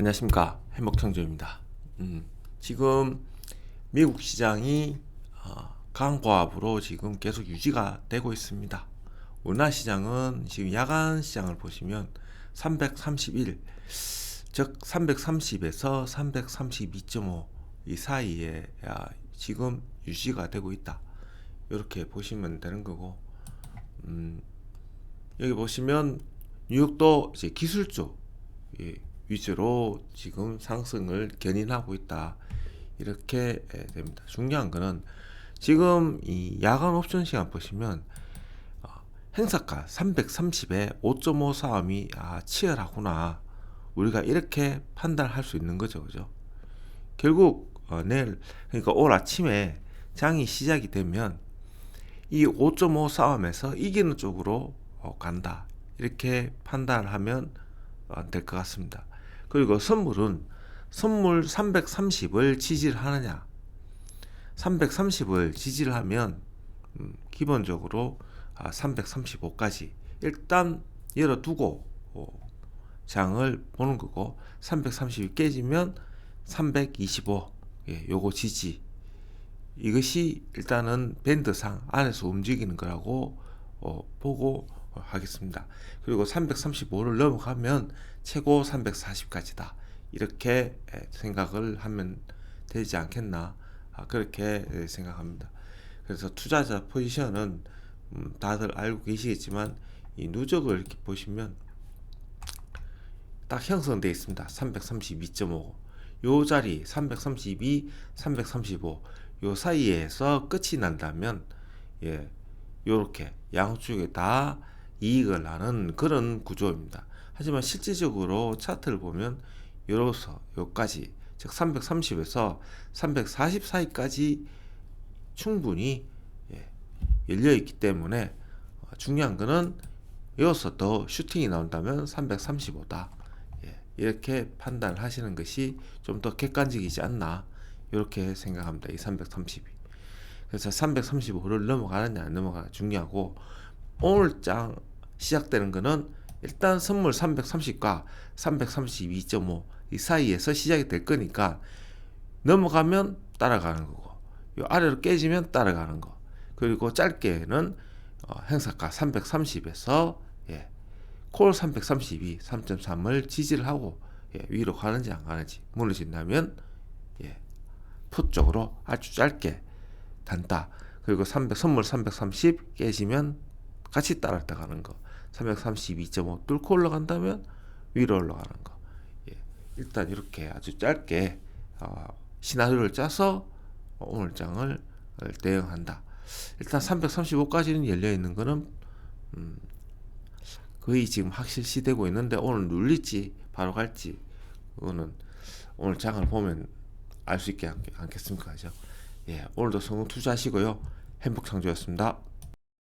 안녕하십니까 행복창조입니다. 음, 지금 미국 시장이 어, 강보합으로 지금 계속 유지가 되고 있습니다. 원화 시장은 지금 야간 시장을 보시면 331, 즉 330에서 332.5 이 사이에 야, 지금 유지가 되고 있다. 이렇게 보시면 되는 거고, 음, 여기 보시면 뉴욕도 이제 기술주 예, 위주로 지금 상승을 견인하고 있다. 이렇게 예, 됩니다. 중요한 거는 지금 이 야간 옵션 시간 보시면 어, 행사가 330에 5.5 싸움이 아, 치열하구나. 우리가 이렇게 판단할 수 있는 거죠. 그죠? 결국 어, 내일 그러니까 오늘 아침에 장이 시작이 되면 이 5.5 싸움에서 이기는 쪽으로 어, 간다. 이렇게 판단을 하면 어, 될것 같습니다. 그리고 선물은 선물 330을 지지를 하느냐. 330을 지지를 하면 음, 기본적으로 아, 335까지 일단 열어두고 어, 장을 보는 거고 330이 깨지면 325 예, 요거 지지 이것이 일단은 밴드상 안에서 움직이는 거라고 어, 보고 하겠습니다. 그리고 335를 넘어가면 최고 340까지다. 이렇게 생각을 하면 되지 않겠나. 아, 그렇게 생각합니다. 그래서 투자자 포지션은 음, 다들 알고 계시겠지만 이 누적을 이렇게 보시면 딱 형성되어 있습니다. 332.5. 요 자리 332, 335. 요 사이에서 끝이 난다면 예, 요렇게 양쪽에 다 이익을 나는 그런 구조입니다. 하지만 실질적으로 차트를 보면 요로서 요까지 즉 330에서 340 사이까지 충분히 예, 열려 있기 때문에 어, 중요한 거는 여기서 더 슈팅이 나온다면 335다. 예, 이렇게 판단을 하시는 것이 좀 더 객관적이지 않나 이렇게 생각합니다. 이 330이. 그래서 335를 넘어가느냐 안 넘어가느냐 중요하고 오늘 장 시작되는 거는 일단 선물 330과 332.5 이 사이에서 시작이 될 거니까 넘어가면 따라가는 거고 요 아래로 깨지면 따라가는 거 그리고 짧게는 어, 행사가 330에서 예, 콜 332, 3.3을 지지를 하고 예, 위로 가는지 안 가는지 무너진다면 예, 풋 쪽으로 아주 짧게 단다. 그리고 300 선물 330 깨지면 같이 따라다 가는 거. 332.5 뚫고 올라간다면 위로 올라가는 거. 예, 일단 이렇게 아주 짧게 어, 시나리오를 짜서 오늘 장을 대응한다. 일단 335까지는 열려 있는 거는 음, 거의 지금 확실시되고 있는데 오늘 눌릴지 바로 갈지 그거는 오늘 장을 보면 알 수 있게 않겠습니까? 그죠? 예, 오늘도 성공 투자하시고요. 행복 창조였습니다.